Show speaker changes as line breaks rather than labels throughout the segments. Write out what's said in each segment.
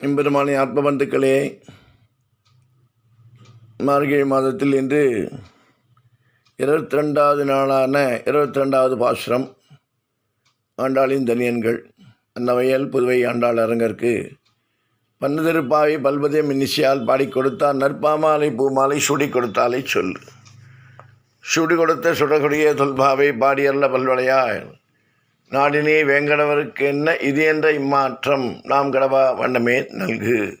எம்பெருமானி ஆத்ம பந்துக்களே மார்கழி மாதத்தில் இன்று இருபத்தி ரெண்டாவது நாளான இருபத்தி ரெண்டாவது பாசுரம் ஆண்டாளின் தனியன்கள் அன்னவையல் புதுவை ஆண்டாள் அரங்கற்கு பன்னதிருப்பாவை பல்பதே மின்னிசியால் பாடி கொடுத்தால் நற்பாமாலை பூமாலை சூடி கொடுத்தாலே சொல். சூடி கொடுத்த சுடக்கூடிய தொல்பாவை பாடியல்ல பல்வளையாய் நாடினே வேங்கடவருக்கு என்ன இது என்ற இம்மாற்றம் நாம் கடவா வண்ணமே நல்கு.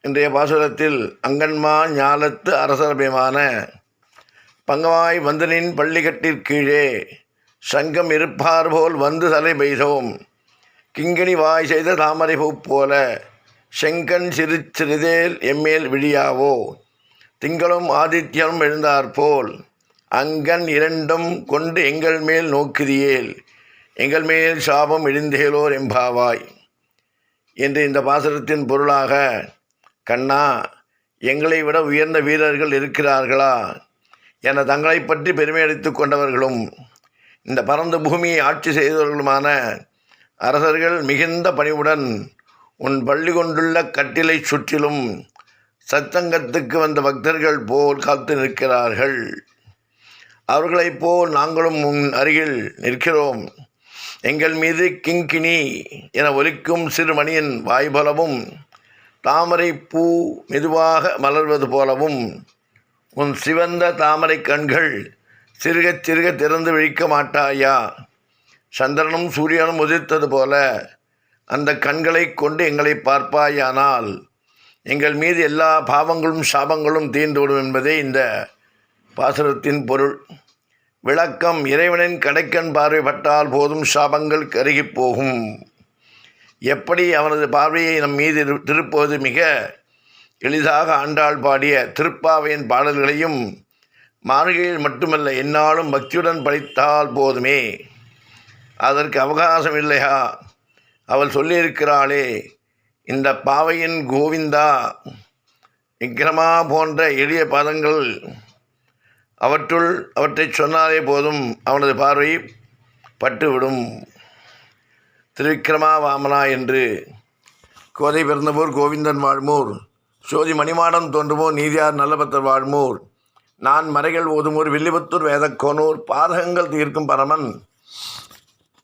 இன்றைய பாசுரத்தில் அங்கன்மா ஞாலத்து அரசரபியமான பங்கமாய் வந்தனின் பள்ளிக்கட்டிற்கீழே சங்கம் இருப்பார் போல் வந்து தலை பெய்தோம். கிங்கிணி வாய் செய்த தாமரை பூ போல செங்கன் சிறு சிறிதேல் எம்மேல் விழியாவோ. திங்களும் ஆதித்யனும் எழுந்தாற்போல் அங்கன் இரண்டும் கொண்டு எங்கள் மேல் நோக்குதியேல். எங்கள் மேல் சாபம் இழிந்தேலோர் எம்பாவாய். என்று இந்த பாசனத்தின் பொருளாக கண்ணா எங்களை விட உயர்ந்த வீரர்கள் இருக்கிறார்களா? என தங்களை பற்றி பெருமையடைத்துக் கொண்டவர்களும் இந்த பரந்த பூமியை ஆட்சி செய்தவர்களுமான அரசர்கள் மிகுந்த பணிவுடன் உன் பள்ளி கொண்டுள்ள கட்டிலை சுற்றிலும் சத்தங்கத்துக்கு வந்த பக்தர்கள் போல் காத்து நிற்கிறார்கள். அவர்களைப் போல் நாங்களும் உன் அருகில் நிற்கிறோம். எங்கள் மீது கிங்கினி என ஒலிக்கும் சிறுமணியின் வாய்பலவும் தாமரை பூ மெதுவாக மலர்வது போலவும் உன் சிவந்த தாமரை கண்கள் சிறுகச் சிறுக திறந்து விழிக்க மாட்டாயா? சந்திரனும் சூரியனும் உதித்தது போல அந்த கண்களை கொண்டு எங்களை பார்ப்பாயானால் எங்கள் மீது எல்லா பாவங்களும் சாபங்களும் தீர்ந்துவிடும் என்பதே இந்த பாசுரத்தின் பொருள். விளக்கம் இறைவனின் கடைக்கண் பார்வைப்பட்டால் போதும் சாபங்கள் கருகிப் போகும். எப்படி அவனது பார்வையை நம் மீது திருப்புவது மிக எளிதாக ஆண்டாள் பாடிய திருப்பாவையின் பாடல்களையும் மார்கையில் மட்டுமல்ல என்னாலும் பக்தியுடன் படித்தால் போதுமே. அதற்கு அவகாசம் இல்லையா? அவள் சொல்லியிருக்கிறாளே இந்த பாவையின் கோவிந்தா விக்ரமா போன்ற எளிய பதங்கள் அவற்றுள் அவற்றை சொன்னாலே போதும் அவனது பார்வை பட்டுவிடும். திருவிக்கிரமா வாமனா என்று கோதை பிறந்தபோர் கோவிந்தன் வாழ்மூர் சோதி மணிமாடம் தோன்றுமோர் நீதியார் நல்லபத்தர் வாழ்மூர் நான் மறைகள் ஓதுமோர் வில்லிபுத்தூர் வேதக்கோனூர் பாதகங்கள் தீர்க்கும் பரமன்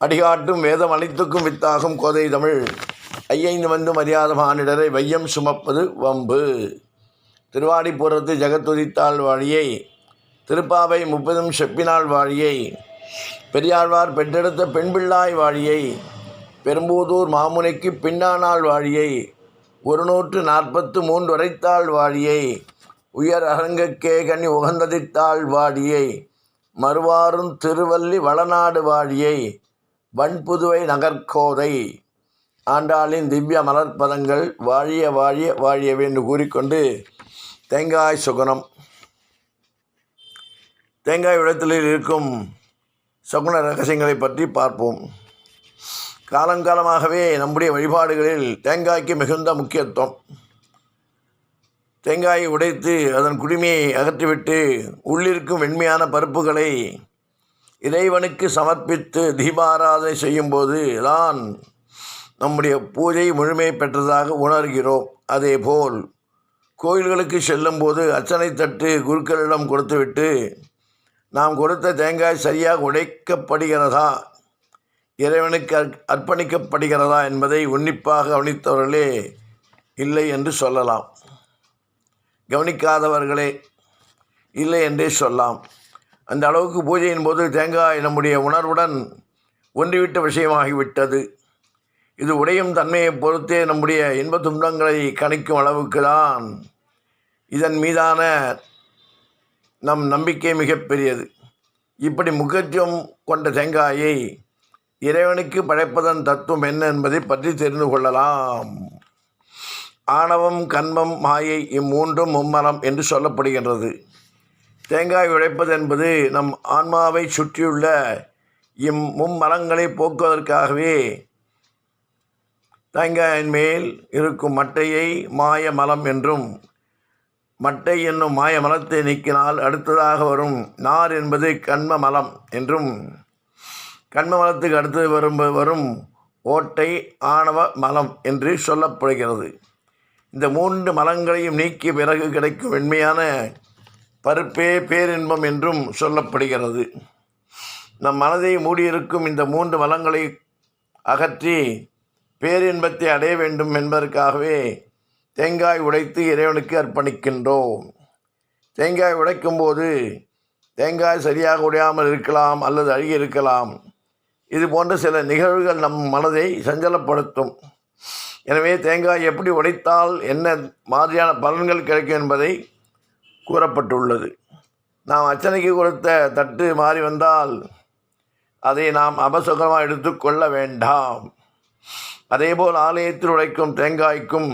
அடிகாட்டும் வேதம் அனைத்துக்கும் வித்தாகும் கோதை தமிழ். ஐயைந்து வந்து மரியாத மானிடரை வையம் சுமப்பது வம்பு. திருவாடிப்புறத்து ஜெகத்துதித்தாள் வழியை திருப்பாவை முப்பதும் செப்பினாள் வாழியை பெரியாழ்வார் பெற்றெடுத்த பெண்பிள்ளாய் வாழியை பெரும்பூதூர் மாமுனைக்கு பின்னானாள் வாழியை ஒரு நூற்று நாற்பத்து மூன்று வரைத்தாள் வாழியை உயர் அரங்கக்கே கனி உகந்ததித்தாள் வாழியை மறுவாரும் திருவல்லி வளநாடு வாழியை வன்புதுவை நகர்கோதை ஆண்டாளின் திவ்ய மலர்பதங்கள் வாழிய வாழிய வாழியவை என்று கூறிக்கொண்டு தேங்காய் சுகுணம் தேங்காய் விடத்தில் இருக்கும் சகுன ரகசியங்களை பற்றி பார்ப்போம். காலங்காலமாகவே நம்முடைய வழிபாடுகளில் தேங்காய்க்கு மிகுந்த முக்கியத்துவம். தேங்காயை உடைத்து அதன் குடுமையை அகற்றிவிட்டு உள்ளிருக்கும் வெண்மையான பருப்புகளை இறைவனுக்கு சமர்ப்பித்து தீபாராதனை செய்யும்போது தான் நம்முடைய பூஜை முழுமை பெற்றதாக உணர்கிறோம். அதேபோல் கோயில்களுக்கு செல்லும்போது அர்ச்சனை தட்டு குருக்களிடம் கொடுத்துவிட்டு நாம் கொடுத்த தேங்காய் சரியாக உடைக்கப்படுகிறதா? இறைவனுக்கு அர்ப்பணிக்கப்படுகிறதா என்பதை உன்னிப்பாக கவனித்தவர்களே இல்லை என்று சொல்லலாம். கவனிக்காதவர்களே இல்லை என்றே சொல்லலாம். அந்த அளவுக்கு பூஜையின் போது தேங்காய் நம்முடைய உணர்வுடன் ஒன்றிவிட்ட விஷயமாகிவிட்டது. இது உடையும் தன்மையை பொறுத்தே நம்முடைய இன்ப துன்பங்களை கணிக்கும் அளவுக்கு தான் இதன் மீதான நம் நம்பிக்கை மிகப்பெரியது. இப்படி முக்கியத்துவம் கொண்ட தேங்காயை இறைவனுக்கு படைப்பதன் தத்துவம் என்ன என்பதை பற்றி தெரிந்து கொள்ளலாம். ஆணவம் கண்மம் மாயை இம்மூன்றும் மும்மரம் என்று சொல்லப்படுகின்றது. தேங்காய் உடைப்பது என்பது நம் ஆன்மாவை சுற்றியுள்ள இம் மும்மரங்களை போக்குவதற்காகவே தேங்காயின் மேல் இருக்கும் மட்டையை மாய மலம் என்றும் மட்டை என்னும் மாய மலத்தை நீக்கினால் அடுத்ததாக வரும் நார் என்பது கண்ம மலம் என்றும் கண்ம மலத்துக்கு அடுத்தது வரும் வரும் ஓட்டை ஆணவ மலம் என்று சொல்லப்படுகிறது. இந்த மூன்று மலங்களையும் நீக்கிய பிறகு கிடைக்கும் வெண்மையான பருப்பே பேரின்பம் என்றும் சொல்லப்படுகிறது. நம் மனதை மூடியிருக்கும் இந்த மூன்று மலங்களை அகற்றி பேரின்பத்தை அடைய வேண்டும் என்பதற்காகவே தேங்காய் உடைத்து இறைவனுக்கு அர்ப்பணிக்கின்றோம். தேங்காய் உடைக்கும்போது தேங்காய் சரியாக உடையாமல் இருக்கலாம் அல்லது அழுகி இருக்கலாம். இது போன்ற சில நிகழ்வுகள் நம் மனதை சஞ்சலப்படுத்தும். எனவே தேங்காய் எப்படி உடைத்தால் என்ன மாதிரியான பலன்கள் கிடைக்கும் என்பதை கூறப்பட்டுள்ளது. நாம் அச்சனைக்கு கொடுத்த தட்டு மாறி வந்தால் அதை நாம் அபசுகமாக எடுத்துக்கொள்ள வேண்டாம். அதேபோல் ஆலயத்தில் உடைக்கும் தேங்காய்க்கும்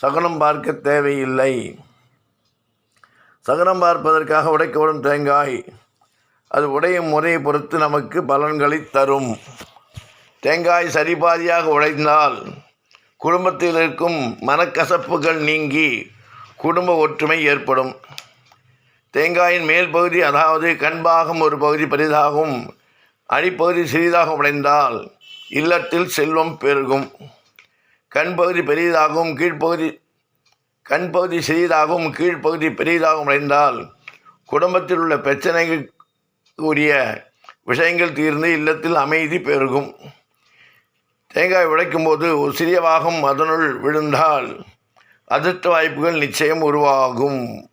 சகுனம் பார்க்க தேவையில்லை. சகுனம் பார்ப்பதற்காக உடைக்கப்படும் தேங்காய். அது உடையும் முறையை பொறுத்து நமக்கு பலன்களை தரும். தேங்காய் சரிபாதியாக உடைந்தால் குடும்பத்தில் இருக்கும் மனக்கசப்புகள் நீங்கி குடும்ப ஒற்றுமை ஏற்படும். தேங்காயின் மேல் பகுதி அதாவது கண்பாகம் ஒரு பகுதி பெரிதாகவும் அடிப்பகுதி சிறிதாக உடைந்தால் இல்லத்தில் செல்வம் பெருகும். கண் பகுதி பெரியதாகவும் கீழ்ப்பகுதி கண் பகுதி சிறியதாகவும் கீழ்ப்பகுதி பெரியதாகவும் உடைந்தால் குடும்பத்தில் உள்ள பிரச்சனைகள் கூடிய விஷயங்கள் தீர்ந்து இல்லத்தில் அமைதி பெருகும். தேங்காய் உடைக்கும்போது ஒரு சிறிய பாகம் அதனுள் விழுந்தால் அதிர்ஷ்ட வாய்ப்புகள் நிச்சயம் உருவாகும்.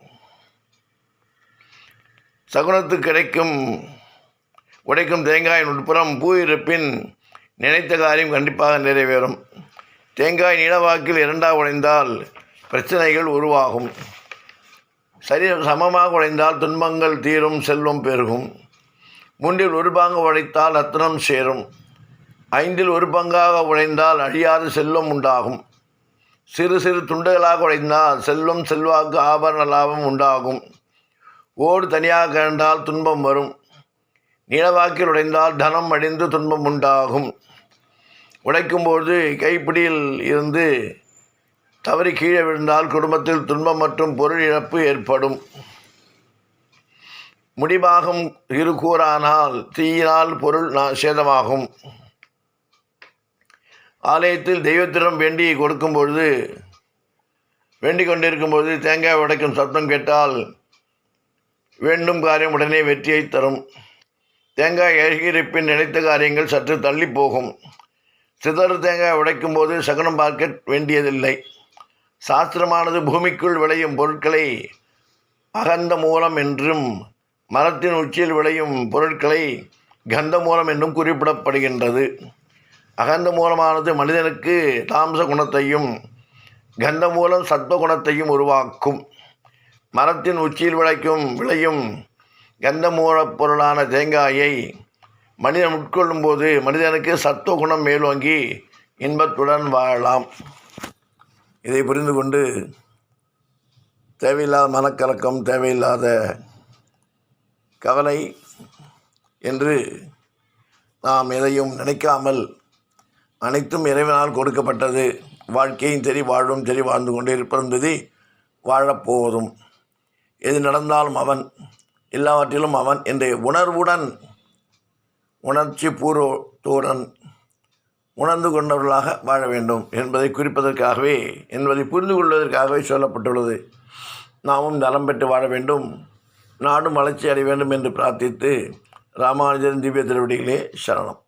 சகுனத்து கிடைக்கும் உடைக்கும் தேங்காயின் உட்புறம் பூ இருப்பின் நினைத்த காரியம் கண்டிப்பாக நிறைவேறும். தேங்காய் நீளவாக்கில் இரண்டாக உடைந்தால் பிரச்சனைகள் உருவாகும். சரீரம் சமமாக உடைந்தால் துன்பங்கள் தீரும் செல்வம் பெருகும். மூன்றில் ஒரு பங்கு உடைத்தால் ரத்னம் சேரும். ஐந்தில் ஒரு பங்காக உடைந்தால் அழியாத செல்வம் உண்டாகும். சிறு சிறு துண்டுகளாக உடைந்தால் செல்வம் செல்வாக்கு ஆபரண லாபம் உண்டாகும். ஓடு தனியாக கண்டால் துன்பம் வரும். நீளவாக்கில் உடைந்தால் தனம் அழிந்து துன்பம் உண்டாகும். உடைக்கும்போது கைப்பிடியில் இருந்து தவறி கீழே விழுந்தால் குடும்பத்தில் துன்பம் மற்றும் பொருள் இழப்பு ஏற்படும். முடிவாகும் இருக்கூறானால் தீயினால் பொருள் நா- சேதமாகும். ஆலயத்தில் தெய்வத்திடம் வேண்டி கொடுக்கும் பொழுது வேண்டிக் கொண்டிருக்கும் பொழுது தேங்காய் உடைக்கும் சத்தம் கேட்டால் வேண்டும் காரியம் உடனே வெற்றியை தரும். தேங்காய் அழகிருப்பின் நினைத்த காரியங்கள் சற்று தள்ளி போகும். சிதறு தேங்காய் உடைக்கும் போது சகுனம் பார்க்க வேண்டியதில்லை. சாஸ்திரமானது பூமிக்குள் விளையும் பொருட்களை அகந்த மூலம் என்றும் மரத்தின் உச்சியில் விளையும் பொருட்களை கந்த மூலம் என்றும் குறிப்பிடப்படுகின்றது. அகந்த மூலமானது மனிதனுக்கு தாம்ச குணத்தையும் கந்த மூலம் சத்துவ குணத்தையும் உருவாக்கும். மரத்தின் உச்சியில் விளைக்கும் விளையும் கந்த மூலப் பொருளான தேங்காயை மனிதன் உட்கொள்ளும் போது மனிதனுக்கு சத்துவ குணம் மேலோங்கி இன்பத்துடன் வாழலாம். இதை புரிந்து கொண்டு தேவையில்லாத மனக்கலக்கம் தேவையில்லாத கவலை என்று நாம் எதையும் நினைக்காமல் அனைத்தும் இறைவனால் கொடுக்கப்பட்டது. வாழ்க்கையும் சரி வாழும் சரி வாழ்ந்து கொண்டே இருப்பது வாழப்போவதும் எது நடந்தாலும் அவன் எல்லாவற்றிலும் அவன் என்ற உணர்வுடன் உணர்ச்சி பூர்வத்துடன் உணர்ந்து கொண்டவர்களாக வாழ வேண்டும் என்பதை குறிப்பதற்காகவே என்பதை புரிந்து கொள்வதற்காகவே சொல்லப்பட்டுள்ளது. நாமும் நலம் பெற்று வாழ வேண்டும். நாடும் வளர்ச்சி அடைய வேண்டும் என்று பிரார்த்தித்து ராமானுஜன் திவ்ய திருவடிகளே சரணம்.